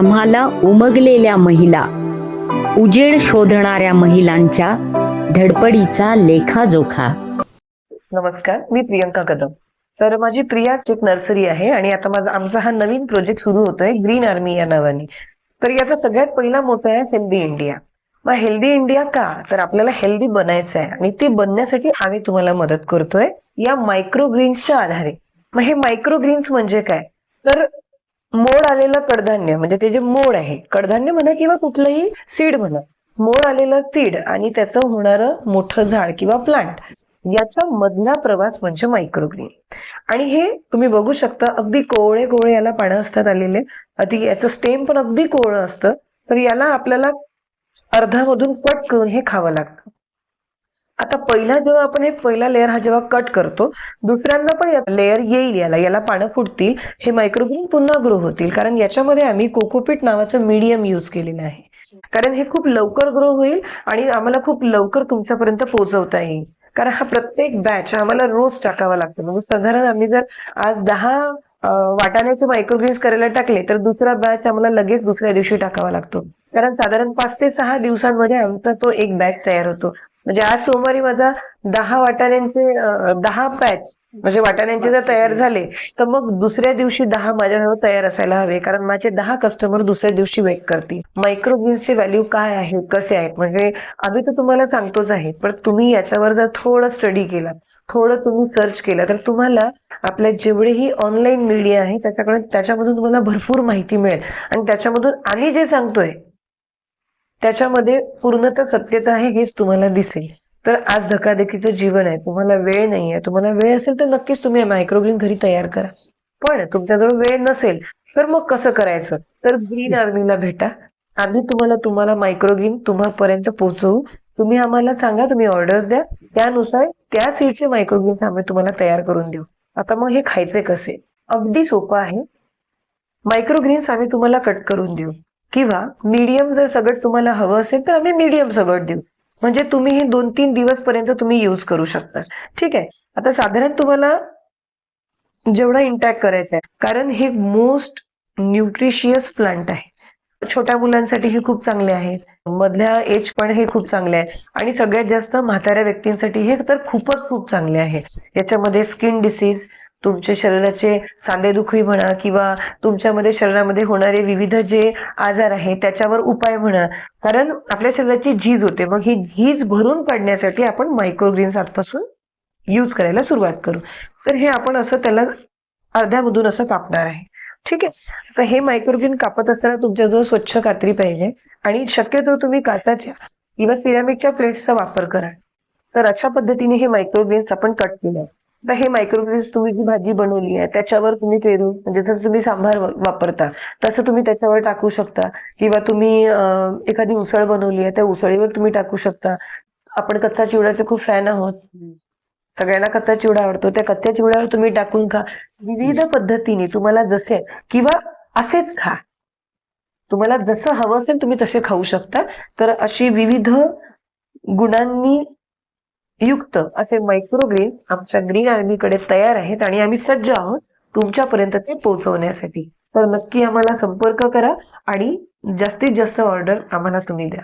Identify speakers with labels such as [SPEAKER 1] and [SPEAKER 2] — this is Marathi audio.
[SPEAKER 1] आम्हाला उमगलेल्या महिला उजेड शोधणाऱ्या महिलांच्या धडपडीचा लेखाजोखा.
[SPEAKER 2] नमस्कार मी प्रियंका कदम. तर माझी प्रिया एक नर्सरी आहे आणि आता माझा आमचा हा नवीन प्रोजेक्ट सुरू होतोय ग्रीन आर्मी या नावाने. तर याचा सगळ्यात पहिला मोठा आहे हेल्दी इंडिया. मग हेल्दी इंडिया का? तर आपल्याला हेल्दी बनायचं आहे आणि ते बनण्यासाठी आम्ही तुम्हाला मदत करतोय या मायक्रो ग्रीन्सच्या आधारे. मग हे मायक्रो ग्रीन्स म्हणजे काय? तर मोड आलेलं कडधान्य म्हणजे ते जे मोड आहे कडधान्य म्हणा किंवा कुठलंही सीड म्हणा मोड आलेलं सीड आणि त्याचं होणारं मोठं झाड किंवा प्लांट याचा मधला प्रवास म्हणजे मायक्रोग्रीन आणि हे तुम्ही बघू शकता अगदी कोवळे कोवळे याला पानं असतात आलेले. अति याचं स्टेम पण अगदी कोवळं असतं. तर याला आपल्याला अर्धामधून पटकन हे खावं लागतं. आता पहिला जेव्हा आपण हे पहिला लेअर हा जेव्हा कट करतो दुसऱ्यांदा पण लेअर येईल याला. याला पानं फुटतील हे मायक्रोग्रीन पुन्हा ग्रो होतील. कारण याच्यामध्ये आम्ही कोकोपीट नावाचं मीडियम यूज केलेलं आहे. कारण हे खूप लवकर ग्रो होईल आणि आम्हाला खूप लवकर तुमच्यापर्यंत पोहोचवता येईल. कारण हा प्रत्येक बॅच आम्हाला रोज टाकावा लागतो. म्हणजे साधारण आम्ही जर आज दहा वाटाण्याचे मायक्रोग्रीन्स करायला टाकले तर दुसरा बॅच आम्हाला लगेच दुसऱ्या दिवशी टाकावा लागतो. कारण साधारण पाच ते सहा दिवसांमध्ये आमचा तो एक बॅच तयार होतो. म्हणजे आज सोमवारी माझा दहा वाटाण्यांचे दहा पॅच म्हणजे वाटाण्यांचे जर तयार झाले तर मग दुसऱ्या दिवशी दहा माझ्याजवळ तयार असायला हवे कारण माझे दहा कस्टमर दुसऱ्या दिवशी वेट करतील. मायक्रोग्रीन्सचे व्हॅल्यू काय आहेत कसे आहेत? म्हणजे आम्ही तर तुम्हाला सांगतोच आहे पण तुम्ही याच्यावर जर थोडं स्टडी केला थोडं तुम्ही सर्च केलं तर तुम्हाला आपल्या जेवढेही ऑनलाईन मीडिया आहे त्याच्याकडे त्याच्यामधून तुम्हाला भरपूर माहिती मिळेल. आणि त्याच्यामधून आम्ही जे सांगतोय त्याच्यामध्ये पूर्णतः सत्यता आहे हेच तुम्हाला दिसेल. तर आज धकाधकीचं जीवन आहे तुम्हाला वेळ नाही आहे तुम्हाला वेळ असेल तर नक्कीच तुम्ही मायक्रोग्रीन घरी तयार करा. पण तुमच्याजवळ वेळ नसेल तर मग कसं करायचं? तर ग्रीन आर्मीला भेटा. आम्ही तुम्हाला तुम्हाला मायक्रोग्रीन तुम्हापर्यंत पोहोचवू. तुम्ही आम्हाला सांगा तुम्ही ऑर्डर्स द्या. त्यानुसार त्या सीडचे मायक्रोग्रीन्स आम्ही तुम्हाला तयार करून देऊ. आता मग हे खायचे कसे? अगदी सोपं आहे. मायक्रोग्रीन्स आम्ही तुम्हाला कट करून देऊ. किंवा मीडियम जर सगळं तुम्हाला हवं असेल तर आम्ही मीडियम सगळं देऊ. म्हणजे तुम्ही हे दोन तीन दिवस पर्यंत तुम्ही यूज करू शकता. ठीक आहे? आता साधारण तुम्हाला जेवढा इंटॅक्ट करायचा आहे कारण हे मोस्ट न्यूट्रिशियस प्लांट आहे. छोट्या मुलांसाठी हे खूप चांगले आहेत मधल्या एज पण हे खूप चांगले आहे. आणि सगळ्यात जास्त म्हाताऱ्या व्यक्तींसाठी हे तर खूपच खूप चांगले आहे. याच्यामध्ये स्किन डिसीज तुमच्या शरीराचे सांधेदुखी म्हणा किंवा तुमच्यामध्ये शरीरामध्ये होणारे विविध जे आजार आहेत त्याच्यावर उपाय म्हणा. कारण आपल्या शरीराची झीज होते. मग ही झीज भरून काढण्यासाठी आपण मायक्रोग्रीन्स आजपासून यूज करायला सुरुवात करू. तर हे आपण असं त्याला अर्ध्यामधून असं कापणार आहे. ठीक आहे? तर हे मायक्रोग्रीन कापत असताना तुमच्याजवळ स्वच्छ कात्री पाहिजे आणि शक्यतो तुम्ही काचाच्या किंवा सिरामिकच्या प्लेट्सचा वापर करा. तर अशा पद्धतीने हे मायक्रोग्रीन्स आपण कट केले. तर हे मायक्रोग्रीन्स तुम्ही जी भाजी बनवली आहे त्याच्यावर तुम्ही पेरू म्हणजे जसं तुम्ही सांभार वा- वापरता तसं तुम्ही त्याच्यावर टाकू शकता. किंवा तुम्ही एखादी उसळ बनवली आहे त्या उसळीवर तुम्ही टाकू शकता. आपण कच्चा चिवड्याचे खूप फॅन आहोत. सगळ्यांना कच्चा चिवडा आवडतो. त्या कच्च्या चिवड्यावर तुम्ही टाकून खा. विविध पद्धतीने तुम्हाला जसे किंवा असेच खा. तुम्हाला जसं हवं असेल तुम्ही तसे खाऊ शकता. तर अशी विविध गुणांनी युक्त असे मायक्रोग्रीन्स आमच्या ग्रीन आर्मीकडे तयार आहेत आणि आम्ही सज्ज आहोत तुमच्यापर्यंत ते पोहोचवण्यासाठी. तर नक्की आम्हाला संपर्क करा आणि जास्तीत जास्त ऑर्डर आम्हाला तुम्ही द्या.